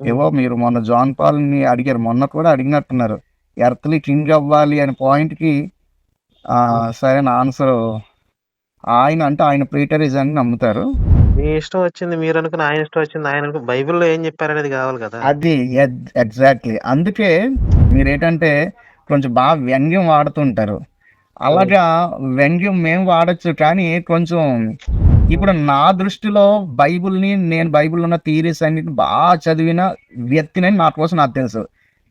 ఏవో మీరు మొన్న జాన్ పాల్ని అడిగారు మొన్న కూడా అడిగినట్టున్నారు. ఎర్త్లీ కింగ్ అవ్వాలి అనే పాయింట్కి సరైన ఆన్సర్ ఆయన అంటే ఆయన ప్రీటరీజ్ అని నమ్ముతారు. మీ ఇష్టం వచ్చింది మీరు అనుకుని ఆయన ఇష్టం వచ్చింది ఆయన బైబిల్లో ఏం చెప్పారనేది కావాలి కదా. అది ఎగ్జాక్ట్లీ అందుకే మీరేంటంటే కొంచెం బాగా వ్యంగ్యం వాడుతుంటారు. అలాగా వ్యంగ్యం మేము వాడచ్చు కానీ కొంచెం ఇప్పుడు నా దృష్టిలో బైబిల్ని నేను బైబిల్లో ఉన్న థీరీస్ అన్నిటిని బాగా చదివిన వ్యక్తిని నా కోసం నాకు తెలుసు.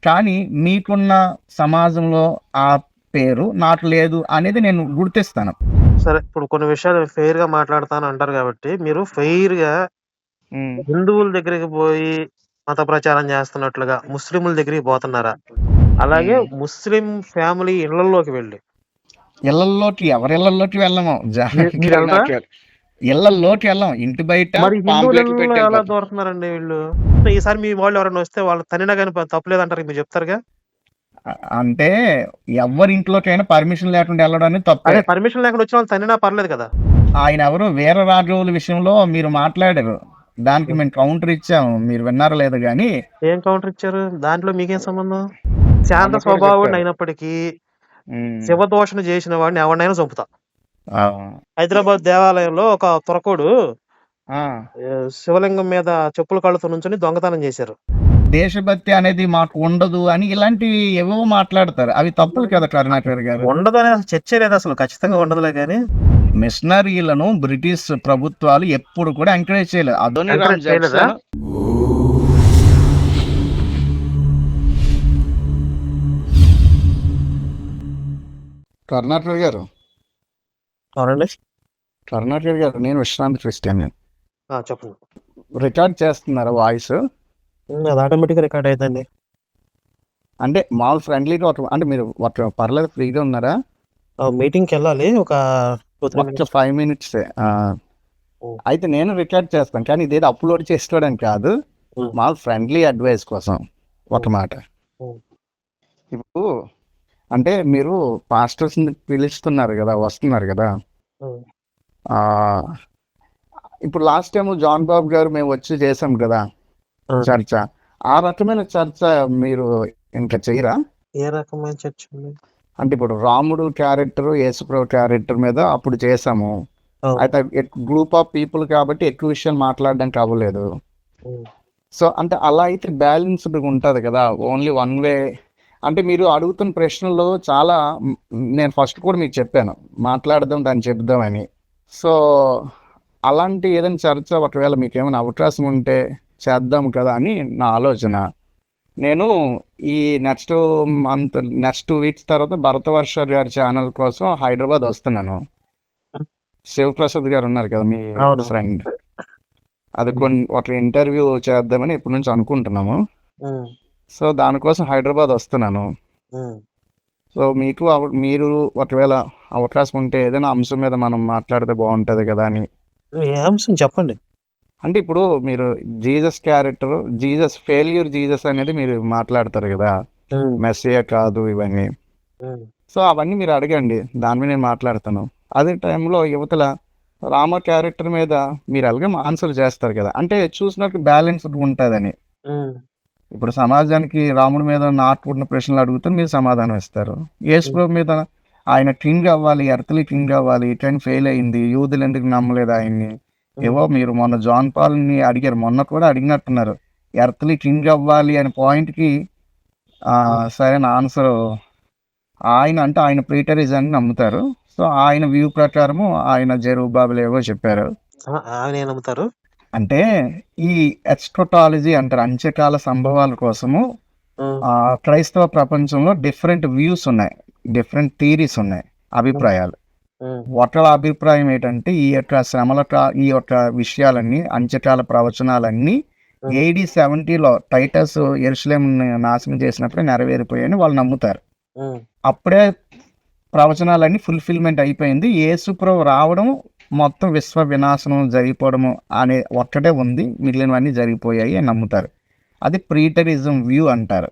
కానీ మీకున్న సమాజంలో ఆ పేరు నాకు లేదు అనేది నేను గుర్తిస్తాను. సరే ఇప్పుడు కొన్ని విషయాలు ఫెయిర్గా మాట్లాడతాను అంటారు కాబట్టి మీరు ఫెయిర్గా హిందువుల దగ్గరికి పోయి మత ప్రచారం చేస్తున్నట్లుగా ముస్లింల దగ్గరికి పోతున్నారా? అలాగే ముస్లిం ఫ్యామిలీ ఇళ్ళలోకి వెళ్ళి. ఇళ్ళలోకి ఎవరి ఇళ్ళలోకి వెళ్ళము? ఇళ్ళలోకి వెళ్ళం. ఇంటి బయట మరి హిందువుల పాంప్లెట్లు ఇళ్ళలో పెట్టి ఎలా వెళ్ళిపోతాం. దూరుతున్నారండి వీళ్ళు? ఈసారి మీ వాళ్ళు ఎవరైనా వస్తే వాళ్ళు తనినా కానీ తప్పలేదంటారు మీరు చెప్తారుగా? అంటే ఎవరి ఇంట్లోకైనా పర్మిషన్ లేకుండా వెళ్ళడం అనేది తప్పే పర్మిషన్ లేకుండా వచ్చిన వాళ్ళు తనినా పర్లేదు కదా. ఆయన ఎవరు? వీర రాఘవుల విషయంలో మీరు మాట్లాడారు. దానికి మేము కౌంటర్ ఇచ్చాము మీరు విన్నారో లేదో కానీ ఏం కౌంటర్ ఇచ్చారు? దాంట్లో మీకేం సంబంధం? శాంత చెప్పారు. అయినప్పటికీ శివదోషణ చేసిన వాడిని ఎవరినైనా చంపుతా. హైదరాబాద్ దేవాలయంలో ఒక తురకోడు శివలింగం మీద చెప్పుల కాళ్ళతో నుంచొని దొంగతనం చేశారు. దేశభక్తి అనేది మాకు ఉండదు అని ఇలాంటివి ఏవో మాట్లాడతారు. అవి తప్పులు కదా కరుణాకర్ గారు. ఉండదు అసలు చర్చే లేదు అసలు ఖచ్చితంగా ఉండదులే కానీ. మిషనరీలను బ్రిటిష్ ప్రభుత్వాలు ఎప్పుడు కూడా ఎంకరేజ్ చేయలేదు. అదోని రామ్ కర్ణాటక గారు అవునండి కర్ణాటక గారు నేను విశ్రాంతి క్రిస్టియన్ ఆ, చెప్పండి. రికార్డ్ చేస్తున్నారా వాయిస్? ఉమ్, అది ఆటోమేటిక్ రికార్డ్ అవుతుంది అంటే మామూలు ఫ్రెండ్లీగా ఒక అంటే మీరు ఒక పర్లేదు ఫ్రీగా ఉన్నారా? మీటింగ్కి వెళ్ళాలి ఒక టూ త్రీ ఒక్క ఫైవ్ మినిట్స్ ఓ. అయితే నేను రికార్డ్ చేస్తాను కానీ ఇదేదో అప్లోడ్ చేసుకోవడానికి కాదు. ఓ. మామూలు ఫ్రెండ్లీ అడ్వైస్ కోసం ఒక మాట. ఓ. ఇప్పుడు అంటే మీరు పాస్టర్స్ పిలుస్తున్నారు కదా వస్తున్నారు కదా. ఇప్పుడు లాస్ట్ టైం జాన్ బాబు గారు మేము వచ్చి చేసాం కదా చర్చ. ఆ రకమైన చర్చ మీరు ఇంకా చేయరా? ఏ రకమైన చర్చ అంటే ఇప్పుడు రాముడు క్యారెక్టర్ యేసుప్రభు క్యారెక్టర్ మీద అప్పుడు చేసాము. అయితే గ్రూప్ ఆఫ్ పీపుల్ కాబట్టి ఎక్కువ విషయాలు మాట్లాడడానికి అవ్వలేదు. సో అంటే అలా అయితే బ్యాలెన్స్డ్ ఉంటుంది కదా ఓన్లీ వన్ వే అంటే మీరు అడుగుతున్న ప్రశ్నలు చాలా నేను ఫస్ట్ కూడా మీకు చెప్పాను. మాట్లాడదాం దాన్ని చెప్దామని సో అలాంటి ఏదైనా చర్చ ఒకవేళ మీకు ఏమైనా అవకాశం ఉంటే చేద్దాం కదా అని నా ఆలోచన. నేను ఈ next month next two weeks తర్వాత భరతవర్ష గారి ఛానల్ కోసం హైదరాబాద్ వస్తున్నాను. శివప్రసాద్ గారు ఉన్నారు కదా మీ. ఫ్రెండ్. అది కొన్ని ఒక ఇంటర్వ్యూ చేద్దామని ఇప్పటి నుంచి అనుకుంటున్నాము. సో దానికోసం హైదరాబాద్ వస్తున్నాను. సో మీకు మీరు ఒకవేళ అవకాశం ఉంటే ఏదైనా అంశం మీద మనం మాట్లాడితే బాగుంటుంది కదా అని. ఏ అంశం చెప్పండి. అంటే ఇప్పుడు మీరు Jesus character Jesus failure Jesus అనేది మీరు మాట్లాడతారు కదా. ఉమ్, మెస్సియా కాదు ఇవన్నీ. సో అవన్నీ మీరు అడగండి. దాని మీద నేను మాట్లాడతాను. అదే టైంలో యువతల రామ క్యారెక్టర్ మీద మీరు అలాగే ఆన్సర్ చేస్తారు కదా. అంటే చూసినట్టు బ్యాలెన్స్డ్ ఉంటుందని. ఇప్పుడు సమాజానికి రాముడి మీద నాటుకున్న ప్రశ్నలు అడిగితే మీరు సమాధానం ఇస్తారు. యేసుప్రభు మీద ఆయన కింగ్ అవ్వాలి ఎర్తలి కింగ్ అవ్వాలి ఇటైన్ ఫెయిల్ అయింది యూదులు ఎందుకు నమ్మలేదు ఆయన్ని? ఏవో మీరు మొన్న జాన్ పాల్ని అడిగారు మొన్న కూడా అడిగినట్టున్నారు. ఎర్తలి కింగ్ అవ్వాలి అనే పాయింట్కి సరైన ఆన్సర్ ఆయన అంటే ఆయన ప్రీటరీజ్ అని నమ్ముతారు. సో ఆయన వ్యూ ప్రకారము ఆయన జెరూబాబులు ఏవో చెప్పారు. ఆయన నమ్ముతారు. అంటే ఈ ఎక్స్ట్రోటాలజీ అంటారు అంత్యకాల సంభవాల కోసము క్రైస్తవ ప్రపంచంలో డిఫరెంట్ వ్యూస్ ఉన్నాయి డిఫరెంట్ థీరీస్ ఉన్నాయి అభిప్రాయాలు. ఒకళ్ళ అభిప్రాయం ఏంటంటే ఈ యొక్క శ్రమల కా- ఈ యొక్క విషయాలన్నీ అంత్యకాల ప్రవచనాలన్నీ. ఏడి సెవెంటీలో టైటస్ ఎరుసలేం నాశనం చేసినప్పుడు నెరవేరిపోయాయని వాళ్ళు నమ్ముతారు. అప్పుడే ప్రవచనాలన్నీ ఫుల్ఫిల్మెంట్ అయిపోయింది. యేసుప్రభు రావడం మొత్తం విశ్వ వినాశనం జరిగిపోవడము అనే ఒక్కటే ఉంది. మిగిలినవన్నీ జరిగిపోయాయి అని నమ్ముతారు. అది ప్రీటరిజం వ్యూ అంటారు.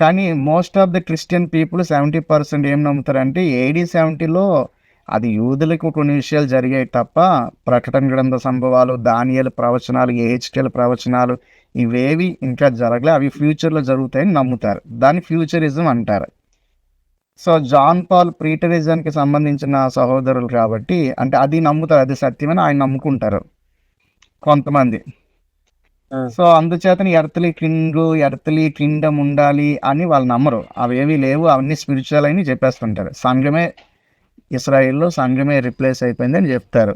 కానీ most of the Christian people seventy percent ఏం నమ్ముతారంటే ఏడీ సెవెంటీలో అది యూదులకు కొన్ని విషయాలు జరిగాయి తప్ప ప్రకటన గ్రంథ సంభవాలు దానియల ప్రవచనాలు ఏహెచ్కేల ప్రవచనాలు ఇవేవి ఇంకా జరగలే. అవి ఫ్యూచర్లో జరుగుతాయని నమ్ముతారు. దాన్ని ఫ్యూచరిజం అంటారు. సో జాన్ పాల్ ప్రీటరిజంకి సంబంధించిన సహోదరులు కాబట్టి అంటే అది నమ్ముతారు అది సత్యమని ఆయన నమ్ముకుంటారు కొంతమంది. సో అందుచేతని ఎర్తలీ కింగ్ ఎర్తలీ కింగ్డమ్ ఉండాలి అని వాళ్ళు నమ్మరు. అవేవి లేవు అవన్నీ స్పిరిచువల్ అని చెప్పేస్తుంటారు. సంఘమే ఇస్రాయిల్లో సంఘమే రిప్లేస్ అయిపోయింది అని చెప్తారు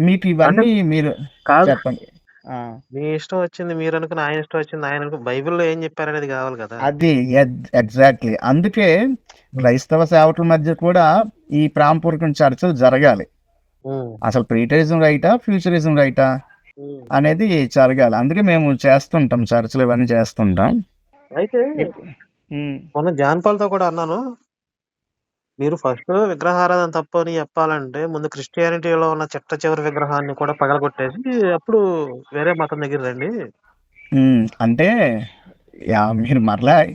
మీకు ఇవన్నీ మీరు చెప్పండి. ఆ, మీ ఇష్టం వచ్చింది మీరు అనుకుని ఆయన ఇష్టం వచ్చింది ఆయన బైబిల్లో ఏం చెప్పారనేది కావాలి కదా. అది ఎగ్జాక్ట్లీ. అందుకే క్రైస్తవ సేవకుల మధ్య కూడా ఈ ప్రాంపూర్కం చర్చలు జరగాలి. ఉమ్. అసలు ప్రీటరిజం రైటా ఫ్యూచరిజం రైటా ఉమ్. అనేది జరగాలి. అందుకే మేము చేస్తుంటాం చర్చలు ఇవన్నీ చేస్తుంటాం. అయితే మొన్న జాన్పాల్తో కూడా అన్నాను మీరు ఫస్ట్ విగ్రహారాధన తప్పు అని చెప్పాలంటే ముందు క్రిస్టియానిటీలో ఉన్న చిట్ట చివరి విగ్రహాన్ని కూడా పగలగొట్టేసి అప్పుడు వేరే మతం దగ్గర రండి. అంటే యా మీరు మరలా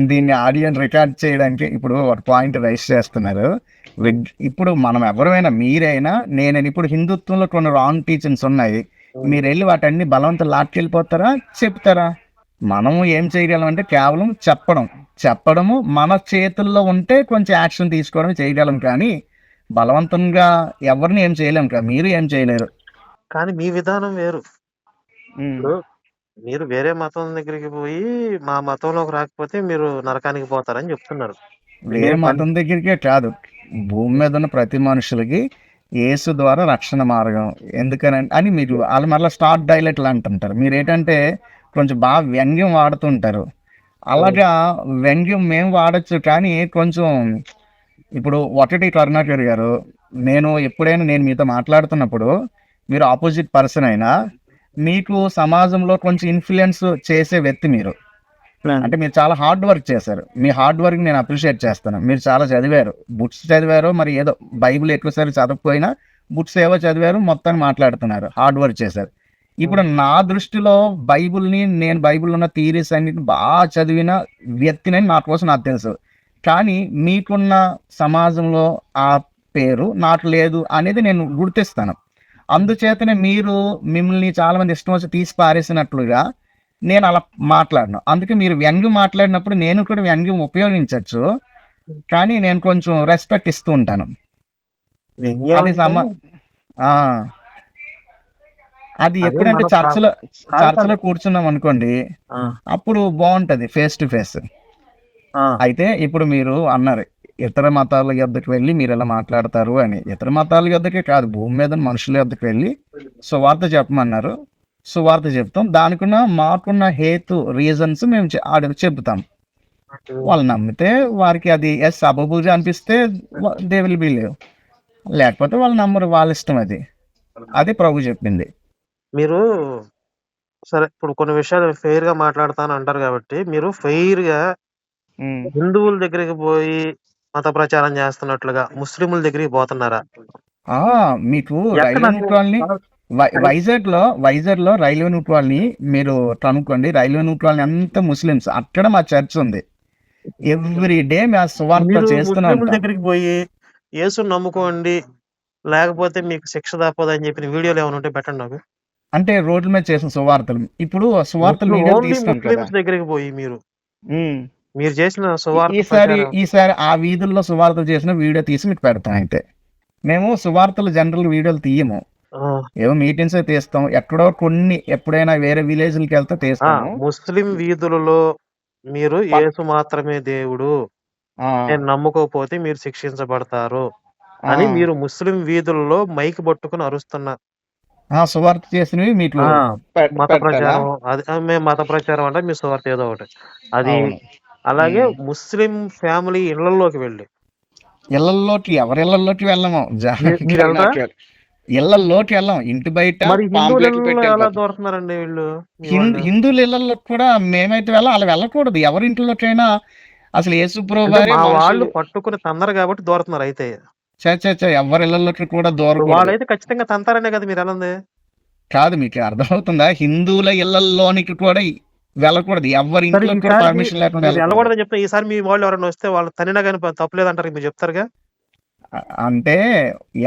దీన్ని ఆడియో రికార్డ్ చేయడానికి ఇప్పుడు ఒక పాయింట్ రైస్ చేస్తున్నారు. విగ్- ఇప్పుడు మనం ఎవరైనా మీరైనా నేను ఇప్పుడు హిందుత్వంలో కొన్ని రాంగ్ టీచింగ్స్ ఉన్నాయి. మీరు వెళ్ళి వాటన్ని బలవంతం లాక్కెళ్ళిపోతారా? చెప్తారా? మనము ఏం చేయగలం అంటే కేవలం చెప్పడం. చెప్పడము మన చేతుల్లో ఉంటే కొంచెం యాక్షన్ తీసుకోవడం చేయగలం కానీ బలవంతంగా ఎవరిని ఏం చేయలేం కదా మీరు ఏం చేయలేరు. కానీ మీ విధానం వేరు. మీరు వేరే మతం దగ్గరికి పోయి మా మతంలోకి రాకపోతే మీరు నరకానికి పోతారని చెప్తున్నారు. వేరే మతం దగ్గరికే కాదు. భూమి మీద ఉన్న ప్రతి మనుషులకి యేసు ద్వారా రక్షణ మార్గం. ఎందుకని అని మీరు వాళ్ళు మళ్ళీ స్టార్ట్ డైలెట్లు అంటుంటారు. మీరు ఏంటంటే కొంచెం బాగా వ్యంగ్యం వాడుతుంటారు. అలాగా వ్యంగ్యం మేము వాడచ్చు కానీ కొంచెం ఇప్పుడు ఒకటి కరుణాకర్ గారు నేను ఎప్పుడైనా నేను మీతో మాట్లాడుతున్నప్పుడు మీరు ఆపోజిట్ పర్సన్ అయినా మీకు సమాజంలో కొంచెం ఇన్ఫ్లుయెన్స్ చేసే వ్యక్తి మీరు. అంటే మీరు చాలా హార్డ్ వర్క్ చేశారు. మీ హార్డ్ వర్క్ నేను అప్రిషియేట్ చేస్తాను. మీరు చాలా చదివారు. బుక్స్ చదివారు మరి ఏదో బైబిల్ ఎక్కువసారి చదవకపోయినా బుక్స్ ఏవో చదివారు మొత్తాన్ని మాట్లాడుతున్నారు. హార్డ్ వర్క్ చేశారు. ఇప్పుడు నా దృష్టిలో బైబిల్ని నేను బైబిల్ ఉన్న థీరీస్ అన్నిటిని బాగా చదివిన వ్యక్తినని నా కోసం నాకు తెలుసు. కానీ మీకున్న సమాజంలో ఆ పేరు నాకు లేదు అనేది నేను గుర్తిస్తాను. అందుచేతనే మీరు మిమ్మల్ని చాలా మంది ఇష్టం వచ్చి తీసి పారేసినట్లుగా నేను అలా మాట్లాడను. అందుకే మీరు వ్యంగ్యం మాట్లాడినప్పుడు నేను కూడా వ్యంగ్యం ఉపయోగించవచ్చు. కానీ నేను కొంచెం రెస్పెక్ట్ ఇస్తూ ఉంటాను. అది సమ ఆ. అది ఎప్పుడంటే చర్చలో. చర్చలో కూర్చున్నాం అనుకోండి అప్పుడు బాగుంటది ఫేస్ టు ఫేస్ అయితే ఇప్పుడు మీరు అన్నారు ఇతర మతాల యొద్దకు వెళ్ళి మీరు ఎలా మాట్లాడతారు అని. ఇతర మతాల యొద్దకే కాదు భూమి మీద మనుషుల యొద్దకు వెళ్ళి సువార్త చెప్పమన్నారు. సువార్త చెప్తాం. దానికున్న మాకున్న హేతు రీజన్స్ మేము ఆడ చెబుతాం. వాళ్ళు నమ్మితే వారికి అది ఎస్ అబబుజ అనిపిస్తే దే విల్ బిలీవ్ లేకపోతే వాళ్ళు నమ్మరు వాళ్ళ ఇష్టం అది. అది ప్రభు చెప్పింది. మీరు సరే ఇప్పుడు కొన్ని విషయాలు ఫెయిర్గా మాట్లాడతాను అంటారు కాబట్టి మీరు ఫెయిర్గా హిందువుల దగ్గరికి పోయి మత ప్రచారం చేస్తున్నట్లుగా ముస్లింల దగ్గరికి పోతున్నారా? ఆ మీకు ఎక్కడ రైల్వే వైజాగ్లో వైజాగ్లో రైల్వే నూట్రాల్ని మీరు కనుక్కోండి రైల్వే నూట్రాల్ని అంతా ముస్లిమ్స్ అక్కడ మా చర్చ్ ఉంది. ఎవ్రీ డే మేము సువార్త మీరు చేస్తూనే ముస్లింల ఉంటాం. దగ్గరికి పోయి యేసుని నమ్ముకోండి లేకపోతే మీకు శిక్ష తప్పదు అని చెప్పిన వీడియోలు ఏమైనా ఉంటే పెట్టండి నాకు. అంటే రోడ్ల మీద చేసిన సువార్తలు. ఇప్పుడు సువార్తలు వీడియో తీస్తాం కదా. దగ్గరికి పోయి మీరు. మీరు చేసిన సువార్త ఈసారి ఈసారి ఆ వీధుల్లో సువార్తలు చేసిన వీడియో తీసి మీకు పెడతాం అయితే. మేము సువార్తలు జనరల్ వీడియోలు తీయము. ఏవో మీటింగ్స్ తీస్తాం. ఎక్కడో కొన్ని ఎప్పుడైనా వేరే విలేజ్లకి వెళ్తే ఆ, తీస్తాము. ముస్లిం వీధులలో మీరు యేసు మాత్రమే దేవుడు. నేను నమ్ముకోకపోతే మీరు శిక్షించబడతారు. అని. మీరు ముస్లిం వీధుల్లో మైక్ పట్టుకుని అరుస్తున్న ఆ, సువార్త చేసినవి మీకు మత? ప్రచారం అది మేము మత ప్రచారం అంటే మీ సువార్త ఏదో ఒకటి అది. అలాగే. ముస్లిం ఫ్యామిలీ ఇళ్ళలోకి వెళ్ళి ఇళ్ళలోకి ఎవరి ఇళ్ళలోకి వెళ్ళము? ఇళ్ళలోకి వెళ్ళం ఇంటి బయట. దూరుతున్నారండి వీళ్ళు? హిందువుల ఇళ్ళలోకి కూడా మేమైతే వెళ్ళాం అలా వెళ్ళకూడదు ఎవరి ఇంట్లోకైనా అసలు వారే మా వాళ్ళు పట్టుకుని తందరు కాబట్టి దూరుతున్నారు అయితే చ చ చ, ఎవరి ఇళ్ళలోకి కూడా దూరకూడదు వాళ్ళైతే ఖచ్చితంగా తంతారనే కదా మీరు ఉంది కాదు మీకు అర్థమవుతుందా? హిందువుల ఇళ్ళలోనికి కూడా వెళ్ళకూడదు. ఎవరి ఇంట్లో కూడా పర్మిషన్ లేకుండా. వెళ్ళకూడదని చెప్తే ఈసారి మీ వాళ్ళు ఎవరైనా వస్తే వాళ్ళు తనినా కానీ తప్పులేదంటారు మీరు చెప్తారుగా? అంటే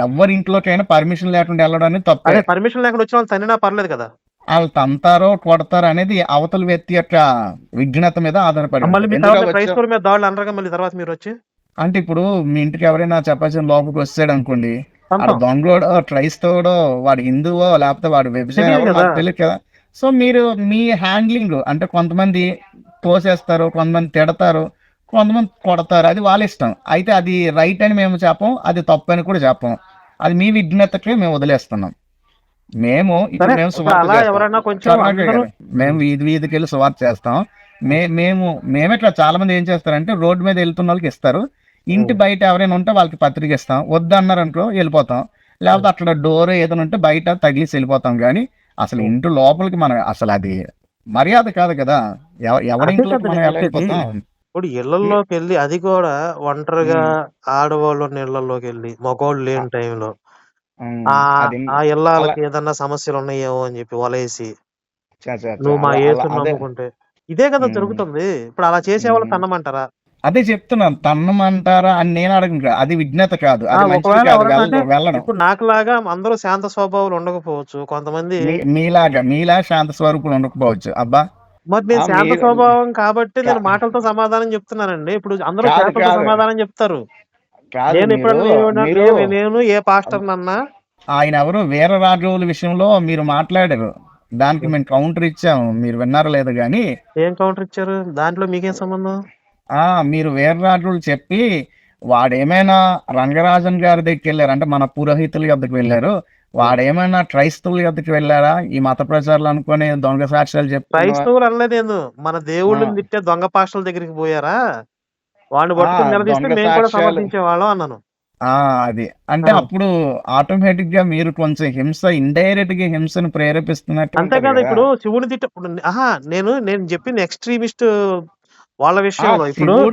ఎవరి ఇంట్లోకైనా పర్మిషన్ లేకుండా వెళ్ళడానికి తప్పే. పర్మిషన్ లేకుండా వచ్చిన వాళ్ళు తనినా పర్లేదు కదా. వాళ్ళు తంతారో కొడతారో అనేది అవతల వ్యక్తి యొక్క విఘ్నత మీద ఆధారపడి మళ్ళీ మీద దాడులు అనరుగా మళ్ళీ తర్వాత మీరు వచ్చి? అంటే ఇప్పుడు మీ ఇంటికి ఎవరైనా చెప్పాల్సిన లోపలికి వచ్చాడు అనుకోండి. దొంగోడో క్రైస్తవుడో వాడు హిందువో లేకపోతే వాడు వ్యభిచారో తెలియదు కదా. సో మీరు మీ హ్యాండ్లింగ్ అంటే కొంతమంది తోసేస్తారు కొంతమంది తిడతారు కొంతమంది కొడతారు అది వాళ్ళ ఇష్టం. అయితే అది రైట్ అని మేము చెప్పం అది తప్పు అని కూడా చెప్పం. అది మీ విఘ్నతకి మేము వదిలేస్తున్నాం. మేము ఇప్పుడు మేము సువార్త మేము వీధి వీధికి వెళ్ళి సువార్త చేస్తాం. మే మేము మేమిట్లా చాలా మంది ఏం చేస్తారంటే రోడ్డు మీద వెళ్తున్న వాళ్ళకి ఇస్తారు. ఇంటి బయట ఎవరైనా ఉంటే వాళ్ళకి పత్రిక ఇస్తాం వద్దు అన్నారు అనుకో వెళ్ళిపోతాం. లేకపోతే అక్కడ డోర్ ఏదైనా ఉంటే బయట తగిలిసి వెళ్ళిపోతాం. కానీ అసలు ఇంటి లోపలికి మనం అసలు అది మర్యాద కాదు కదా. ఎవ- ఎవరి అదే ఇంట్లోకి కదా మనం నేను ఎలా చెప్పేది. వెళ్ళిపోతాం. ఇప్పుడు ఇళ్ళలోకి వెళ్ళి అది కూడా ఒంటరిగా ఆడవాళ్ళు ఇళ్ళలోకి వెళ్ళి మగవాళ్ళు లేని టైంలో ఆ ఇళ్ళకి ఏదన్నా సమస్యలు ఉన్నాయేమో అని చెప్పి వలేసి నువ్వు మా నమ్ముకుంటే. ఇదే కదా. జరుగుతుంది. ఇప్పుడు అలా చేసేవాళ్ళు ఉమ్. తన్నమంటారా? అదే చెప్తున్నాను తన్నమంటారా అని నేను అడగను అది విఘ్నత కాదు. అది మంచిది కాదు వెళ్ళడం ఇప్పుడు నాకులాగా అందరూ శాంత స్వభావాలు ఉండకపోవచ్చు. కొంతమంది మీ- మీలాగా మీలా శాంత స్వరూపులు ఉండకపోవచ్చు. అబ్బా. మరి నేను శాంత స్వభావం కాబట్టి నేను మాటలతో సమాధానం చెప్తున్నానండి. ఇప్పుడు అందరూ శాంతతో. సమాధానం చెప్తారు. కాదు నేను నేను- ఏ పాస్టర్ నన్నా? ఆయన ఎవరు? వీర రాజువుల విషయంలో మీరు మాట్లాడారు. దానికి మేము కౌంటర్ ఇచ్చాము. మీరు విన్నారో లేదో కానీ ఏం కౌంటర్ ఇచ్చారు? దాంట్లో మీకేం సంబంధం? మీరు వీర రాజువులు చెప్పి వాడేమైనా రంగరాజన్ గారి దగ్గరికి వెళ్ళారు అంటే మన పురోహితుల యొద్దకు వెళ్ళారు వాడేమైనా క్రైస్తవుల యొద్దకు వెళ్ళారా ఈ మత ప్రచారాలు అనుకుని దొంగ సాక్ష్యాలు చెప్తున్నా క్రైస్తవులు అనలేదు మన దేవుళ్ళని ఆ. తిట్టే దొంగ పాస్టర్ల దగ్గరికి పోయారా కూడా వాళ్ళం అన్నాను అది అంటే. అప్పుడు ఆటోమేటిక్గా మీరు కొంచెం హింస ఇండైరెక్ట్గా హింసను ప్రేరేపిస్తున్నట్టు అంతే కదా. ఇప్పుడు శివుని తిట్ట ఆహా నేను నేను చెప్పింది ఎక్స్ట్రీమిస్ట్ వాళ్ళ విషయంలో ఇప్పుడు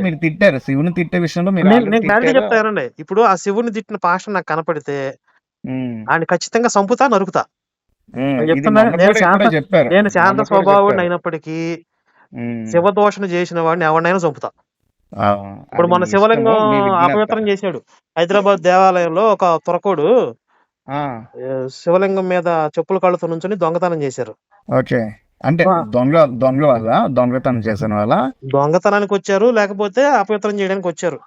మీరు తిట్టారు. శివుని తిట్టే విషయంలో మీరు నేను క్లారిటీ. చెప్తానండి ఇప్పుడు ఆ శివుని తిట్టిన పాస్టర్ నాకు కనపడితే ఆయన ఖచ్చితంగా సంపుతా నరుకుతా. నేను చెప్తున్నా, శాంత- స్వభావుడిని చెప్పారు. అయినప్పటికీ ఉమ్, శివదోషణ చేసిన వాడిని ఎవరినైనా చంపుతా. ఆ, ఇప్పుడు మన శివలింగం. అపవిత్రం చేశాడు. హైదరాబాద్ దేవాలయంలో ఒక తురకోడు శివలింగం మీద చెప్పుల కాళ్ళతో నుంచొని దొంగతనం చేశారు. ఓకే. అంటే. దొంగ దొంగ వల్ల దొంగతనం చేసిన వాళ్ళ. దొంగతనానికి వచ్చారు లేకపోతే అపవిత్రం చేయడానికి వచ్చారు.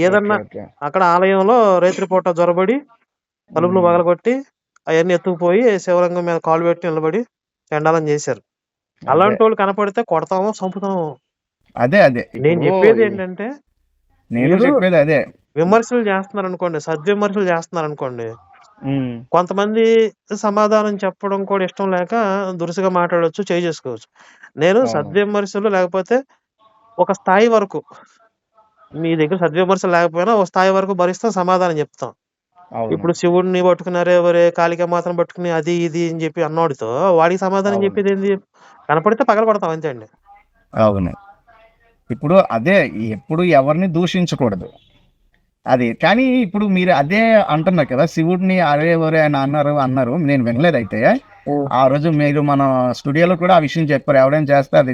ఏదన్నా. అక్కడ ఆలయంలో రేత్రిపూట జొరబడి తలుపులు ఉమ్, పగలగొట్టి అవన్నీ ఎత్తుకుపోయి శివలింగం మీద కాలు పెట్టి నిలబడి చండాలం చేశారు. అలాంటి వాళ్ళు కనపడితే కొడతాము చంపుతాము. అదే అదే. నేను చెప్పేది ఏంటంటే నేను చెప్పేది అదే. విమర్శలు చేస్తున్నారు అనుకోండి సద్విమర్శలు చేస్తున్నారు అనుకోండి కొంతమంది సమాధానం చెప్పడం కూడా ఇష్టం లేక దురుసుగా మాట్లాడొచ్చు చేయి చేసుకోవచ్చు నేను. సద్విమర్శలు లేకపోతే ఒక స్థాయి వరకు మీ దగ్గర సద్విమర్శలు లేకపోయినా ఒక స్థాయి వరకు భరిస్తాం సమాధానం చెప్తాం. ఇప్పుడు శివుడిని పట్టుకున్నారే ఎవరే కాళిక మాతను పట్టుకుని అది ఇది అని చెప్పి అన్నోడితో వాడికి సమాధానం. చెప్పేది ఏంది? కనపడితే పగల కొడతాం అంతే అండి. అవును. ఇప్పుడు అదే ఎప్పుడు ఎవరిని దూషించకూడదు. అది. కానీ ఇప్పుడు మీరు అదే అంటున్నారు కదా శివుడిని అరే ఒరే అని అన్నారు అన్నారు. నేను వినలేదు అయితే. ఆ రోజు మీరు మన స్టూడియోలో కూడా ఆ విషయం చెప్పారు. ఎవరైనా చేస్తే అది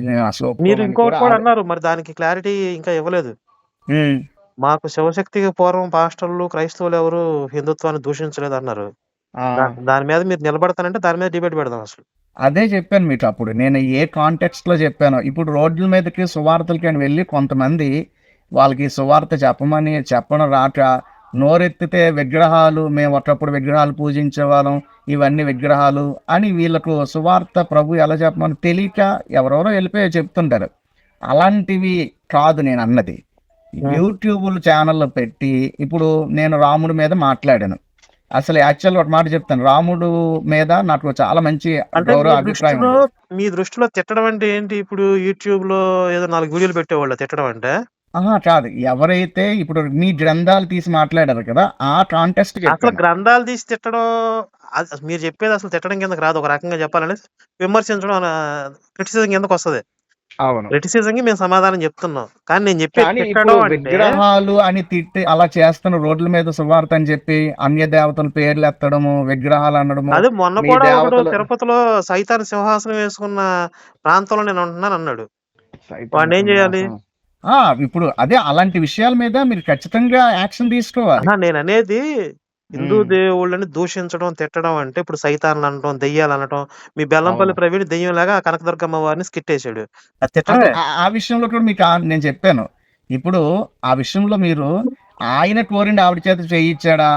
మీరు ఇంకోటి కూడా అన్నారు మరి దానికి క్లారిటీ ఇంకా ఇవ్వలేదు. మాకు శివశక్తికి పూర్వం పాస్టర్లు క్రైస్తవులు ఎవరు హిందుత్వాన్ని దూషించలేదు అన్నారు. దాని మీద మీరు నిలబడతానంటే దాని మీద డిబేట్ పెడదాం అసలు. అదే చెప్పాను మీకు అప్పుడు. నేను ఏ కాంటెక్స్ట్లో చెప్పాను. ఇప్పుడు రోడ్ల మీదకి సువార్తలకి వెళ్ళి కొంతమంది వాళ్ళకి సువార్త చెప్పమని చెప్పడం రాక నోరెత్తితే విగ్రహాలు మేము ఒకప్పుడు విగ్రహాలు పూజించే వాళ్ళం ఇవన్నీ విగ్రహాలు అని వీళ్ళకు సువార్త ప్రభు ఎలా చెప్పమని తెలియక ఎవరెవరో వెళ్ళిపోయి చెప్తుంటారు. అలాంటివి కాదు నేను అన్నది. యూట్యూబ్ ఛానల్లో పెట్టి ఇప్పుడు నేను రాముడి మీద మాట్లాడాను. అసలు యాక్చువల్ ఒక మాట చెప్తాను. రాముడు మీద నాకు చాలా మంచి గౌరవ అభిప్రాయం. మీ దృష్టిలో తిట్టడం అంటే ఏంటి? ఇప్పుడు యూట్యూబ్లో ఏదో నాలుగు వీడియోలు పెట్టేవాళ్ళు తిట్టడం అంటే? కాదు. ఎవరైతే ఇప్పుడు మీ గ్రంథాలు తీసి మాట్లాడారు కదా ఆ కాంటెస్ట్ అసలు గ్రంథాలు తీసి తిట్టడం మీరు చెప్పేది అసలు తిట్టడం కిందకి రాదు. ఒక రకంగా చెప్పాలంటే విమర్శించడం క్రిటిసిజం కిందకి వస్తది. అవును. క్రిటిసిజం కి మేము సమాధానం చెప్తున్నాం. కానీ నేను చెప్పేది విగ్రహాలు అని తిట్టి అలా చేస్తున్న రోడ్ల మీద సువార్త అని చెప్పి అన్య దేవతల పేర్లు ఎత్తడము విగ్రహాలు అనడము అది మొన్న కూడా తిరుపతిలో సైతాన్ సింహాసనం వేసుకున్న ప్రాంతంలో నేను ఉంటున్నాను అన్నాడు వాడిని ఏం చేయాలి? ఆ ఇప్పుడు అదే అలాంటి విషయాల మీద మీరు ఖచ్చితంగా యాక్షన్ తీసుకోవాలి. నేను అనేది హిందూ. దేవుళ్ళని దూషించడం తిట్టడం అంటే ఇప్పుడు సైతాన్లు అనటం దెయ్యాలు అనటం మీ బెల్లంపల్లి. ప్రవీణ్ దెయ్యం లాగా కనకదుర్గమ్మ వారిని స్కిట్ వేసాడు అది అంటే తిట్టడమే ఆ విషయంలో కూడా మీకు నేను చెప్పాను. ఇప్పుడు ఆ విషయంలో మీరు ఆయన కోరిండి ఆవిడ చేత చేయించాడా?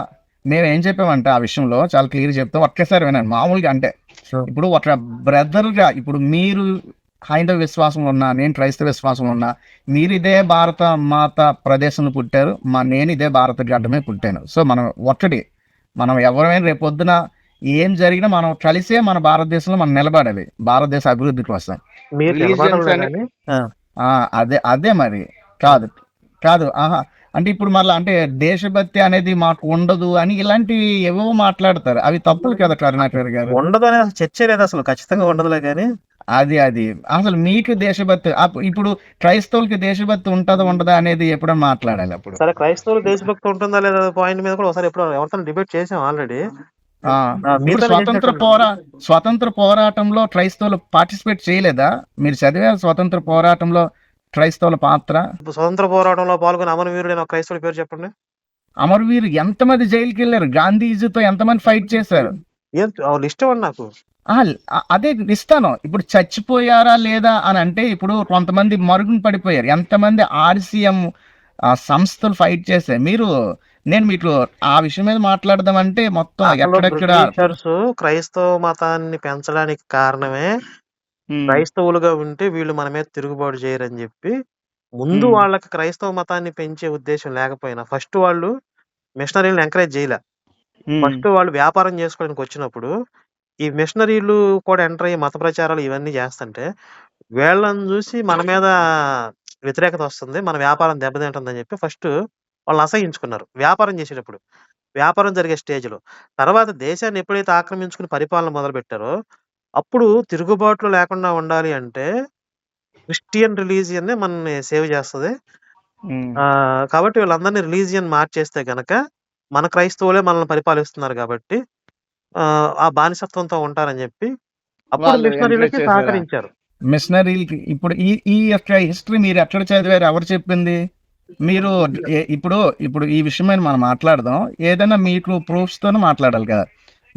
మేము ఏం చెప్పామంటే ఆ విషయంలో చాలా క్లియర్ చెప్తాం. ఒకేసారి వినండి మామూలుగా అంటే ఇప్పుడు ఒక బ్రదర్గా ఇప్పుడు మీరు హైందవ విశ్వాసం ఉన్నా నేను క్రైస్తవ విశ్వాసం ఉన్నా మీరు ఇదే భారత మాత ప్రదేశంలో పుట్టారు మా నేను ఇదే భారత గడ్డమే పుట్టాను. సో మనం ఒక్కటి మనం ఎవరైనా రేపొద్దున ఏం జరిగినా మనం కలిసే మన భారతదేశంలో మనం నిలబడాలి భారతదేశ అభివృద్ధి కోసం. అని- అదే అదే మరి కాదు కాదు ఆహా అంటే ఇప్పుడు మళ్ళీ అంటే దేశభక్తి అనేది మాకు ఉండదు అని ఇలాంటివి ఏవో మాట్లాడతారు అవి తప్పులు కదా కరుణాకర్ గారు. ఉండదు అనేది అసలు చర్చే లేదు అసలు ఖచ్చితంగా ఉండదులే కానీ అది అది. అసలు మీకు దేశభక్తి ఇప్పుడు క్రైస్తవులకి దేశభక్తి ఉంటుందా ఉండదా అనేది ఎప్పుడైనా మాట్లాడాలి అప్పుడు? సరే క్రైస్తవులు దేశభక్తి ఉంటుందా లేదా పాయింట్ మీద కూడా ఒకసారి ఎప్పుడు ఎవరితో డిబేట్ చేసాం ఆల్రెడీ స్వతంత్ర పోరా స్వతంత్ర పోరాటంలో క్రైస్తవులు పార్టిసిపేట్ చేయలేదా? మీరు చదివారు స్వతంత్ర పోరాటంలో క్రైస్తవుల పాత్ర? స్వతంత్ర పోరాటంలో పాల్గొన్న అమరవీరుడైన ఒక క్రైస్తవుడి పేరు చెప్పండి. అమరవీరు ఎంతమంది జైలుకి వెళ్ళారు గాంధీజీతో ఎంతమంది ఫైట్ చేశారు? ఇష్టం నాకు. అదే ఇస్తాను. ఇప్పుడు చచ్చిపోయారా లేదా అని అంటే ఇప్పుడు కొంతమంది మరుగున పడిపోయారు. ఎంతమంది ఆర్సీఎం సంస్థలు ఫైట్ చేశాయి మీరు నేను మీకు ఆ విషయం మీద మాట్లాడదామంటే మొత్తం అసలు ఎక్కడెక్కడ క్రైస్తవ మతాన్ని పెంచడానికి కారణమే క్రైస్తవులుగా ఉంటే వీళ్ళు మన మీద తిరుగుబాటు చేయరని చెప్పి ముందు. వాళ్ళకి క్రైస్తవ మతాన్ని పెంచే ఉద్దేశం లేకపోయినా ఫస్ట్ వాళ్ళు మిషనరీలను ఎంకరేజ్ చేయలే. ఫస్ట్ వాళ్ళు వ్యాపారం చేసుకోవడానికి వచ్చినప్పుడు ఈ మిషనరీలు కూడా ఎంటర్ అయ్యి మత ప్రచారాలు ఇవన్నీ చేస్తుంటే వీళ్ళని చూసి మన మీద వ్యతిరేకత వస్తుంది మన వ్యాపారం దెబ్బతింటుందని చెప్పి ఫస్ట్ వాళ్ళు అసహించుకున్నారు. వ్యాపారం చేసేటప్పుడు వ్యాపారం జరిగే స్టేజ్లో. తర్వాత దేశాన్ని ఎప్పుడైతే ఆక్రమించుకుని పరిపాలన మొదలు పెట్టారో అప్పుడు తిరుగుబాట్లు లేకుండా ఉండాలి అంటే క్రిస్టియన్ రిలీజియన్ మనల్ని సేవ్ చేస్తుంది. కాబట్టి వీళ్ళందరినీ రిలీజియన్ మార్చేస్తే గనక మన క్రైస్తవులే మనల్ని పరిపాలిస్తున్నారు కాబట్టి ఆ, ఆ బానిసత్వంతో ఉంటారని చెప్పి అప్పుడు వాళ్ళు మిషనరీలకి? సహకరించారు. మిషనరీలకి ఇప్పుడు ఈ ఈ యొక్క హిస్టరీ మీరు ఎక్కడ చదివారు? ఎవరు చెప్పింది? మీరు ఇప్పుడు ఇప్పుడు ఈ విషయం మీద మనం మాట్లాడదాం. ఏదైనా మీకు ప్రూఫ్స్ తోనే మాట్లాడాలి కదా.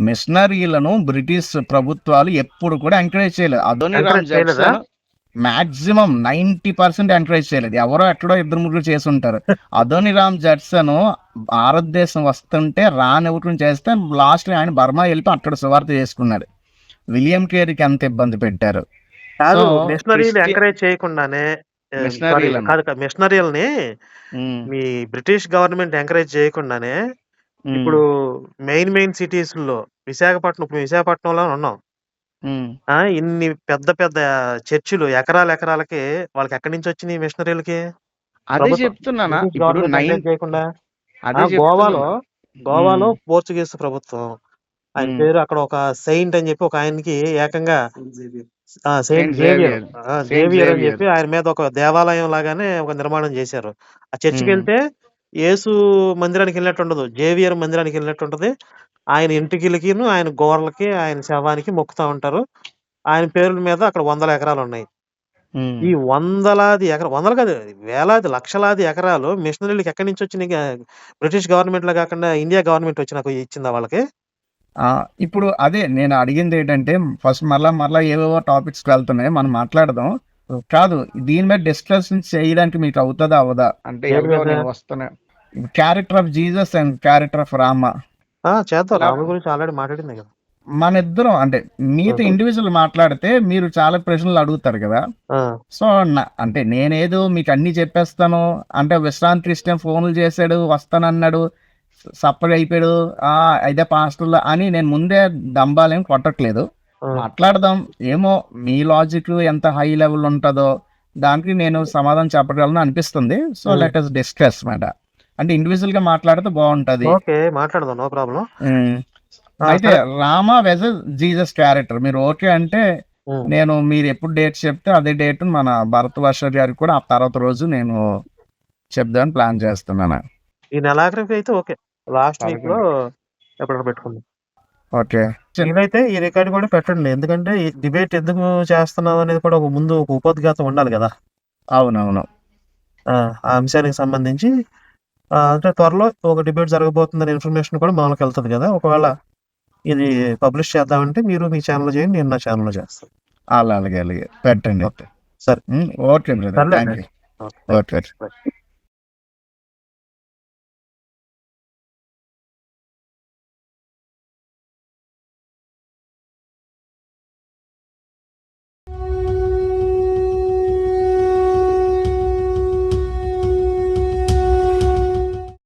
మిషనరీలను బ్రిటిష్ ప్రభుత్వాలు ఎప్పుడు కూడా ఎంకరేజ్ చేయలేదు. అదోని Encourage చేయలేదా? మాక్సిమం నైన్టీ పర్సెంట్ ఎంకరేజ్ చేయలేదు. ఎవరో ఎక్కడో ఇద్దరు ముగ్గురు చేసి ఉంటారు అదోని రామ్ జడ్సన్ భారతదేశం వస్తుంటే రానివ్వటం చేస్తే లాస్ట్ ఆయన బర్మా వెళ్ళి అక్కడ సువార్త చేసుకున్నాడు. విలియం కేరీకి ఎంత ఇబ్బంది పెట్టారు? ఎంకరేజ్ చేయకుండానే మిషనరీలని. మీ బ్రిటిష్ గవర్నమెంట్ ఎంకరేజ్ చేయకుండానే ఇప్పుడు మెయిన్ మెయిన్ సిటీస్లో విశాఖపట్నం ఇప్పుడు విశాఖపట్నంలో ఉన్నాం. ఆ ఇన్ని పెద్ద పెద్ద చర్చిలు ఎకరాల ఎకరాలకి వాళ్ళకి ఎక్కడి నుంచి వచ్చినాయి మిషనరీలకి అదే ప్రభుత్వం- చెప్తున్నానా బ్రిటిష్ ఇప్పుడు గవర్నమెంట్ నైన్ ఎంకరేజ్ చేయకుండా అదే గోవాలో చెప్తున్నా. గోవాలో. పోర్చుగీస్ ప్రభుత్వం ఆయన. పేరు అక్కడ ఒక సెయింట్ అని చెప్పి ఒక ఆయనకి ఏకంగా ఆ, సెయింట్ జేవియర్. ఆ, జేవియర్ అని. చెప్పి ఆయన మీద ఒక దేవాలయం లాగానే ఒక నిర్మాణం చేశారు ఆ చర్చికి మ్మ్. యేసు మందిరానికి వెళ్ళినట్టు ఉండదు జేవియర్ మందిరానికి వెళ్ళినట్టు ఉంటది ఆయన ఇంటికిలకిను ఆయన గోర్లకి ఆయన శవానికి మొక్కుతా ఉంటారు. ఆయన పేరుల మీద అక్కడ వందల ఎకరాలు ఉన్నాయి. ఈ వందలాది ఎకరా వందలు కాదు వేలాది లక్షలాది ఎకరాలు మిషనరీలకు ఎక్కడి నుంచి వచ్చినాయి? బ్రిటిష్ గవర్నమెంట్లో కాకుండా ఇండియా గవర్నమెంట్ వచ్చి నాకు ఇచ్చిందా వాళ్ళకి? ఆ, ఇప్పుడు అదే నేను అడిగింది ఏంటంటే ఫస్ట్ మరలా మరలా ఏవేవో టాపిక్స్కి వెళ్తున్నాయి మనం మాట్లాడదాం. కాదు దీని మీద డిస్కషన్ చేయడానికి మీకు అవుతుందా అవదా అంటే దేని ఎలాగో మీద? నేను వస్తున్నా character of Jesus and character of Rama చేద్దాం. రాముడి గురించి ఆల్రెడీ మాట్లాడింది కదా. మన ఇద్దరం అంటే మీతో. ఇండివిజువల్ మాట్లాడితే మీరు చాలా ప్రశ్నలు అడుగుతారు కదా. సో అంటే నేనేదో మీకు అన్ని చెప్పేస్తాను అంటే విశ్రాంతి క్రిస్టియన్ ఫోన్లు చేశాడు వస్తానన్నాడు సప్పగా అయిపోయాడు ఆ అయితే పాస్టర్లు అని నేను ముందే దంబాలేం కొట్టట్లేదు. మాట్లాడదాం. ఏమో మీ లాజిక్ ఎంత హై లెవెల్ ఉంటుందో దానికి నేను సమాధానం చెప్పగలను అనిపిస్తుంది. సో. లెట్ అస్ డిస్కస్ మాట అంటే ఇండివిజువల్గా మాట్లాడితే బాగుంటది. ఓకే మాట్లాడదాం నో ప్రాబ్లం. ఉమ్. అయితే రామ వెజ్ జీసస్ క్యారెక్టర్. మీరు ఓకే అంటే నేను మీరు ఎప్పుడు డేట్ చెప్తే అదే డేట్ మన భరత్ వర్ష గారికి కూడా ఆ తర్వాత రోజు నేను చెప్దామని ప్లాన్ చేస్తున్నాను. ఈ నెలాఖరికి అయితే ఓకే. లాస్ట్ వీక్లో ఎప్పుడైనా పెట్టుకుందాం. ఓకే. నేనైతే ఈ రికార్డ్ కూడా పెట్టండి. ఎందుకంటే ఈ డిబేట్ ఎందుకు చేస్తున్నాం అనేది కూడా ఒక ముందు ఒక ఉపోద్ఘాతం ఉండాలి కదా. అవునవును. ఆ ఆ అంశానికి సంబంధించి అంటే త్వరలో ఒక డిబేట్ జరగబోతుందనే ఇన్ఫర్మేషన్ కూడా మామూలుగా వెళ్తుంది కదా. ఒకవేళ ఇది పబ్లిష్ చేద్దామంటే మీరు మీ ఛానల్ చేయండి నేను నా ఛానల్లో చేస్తాను. అలా అలాగే అలాగే. పెట్టండి. సరే. Okay you okay. ఓకే.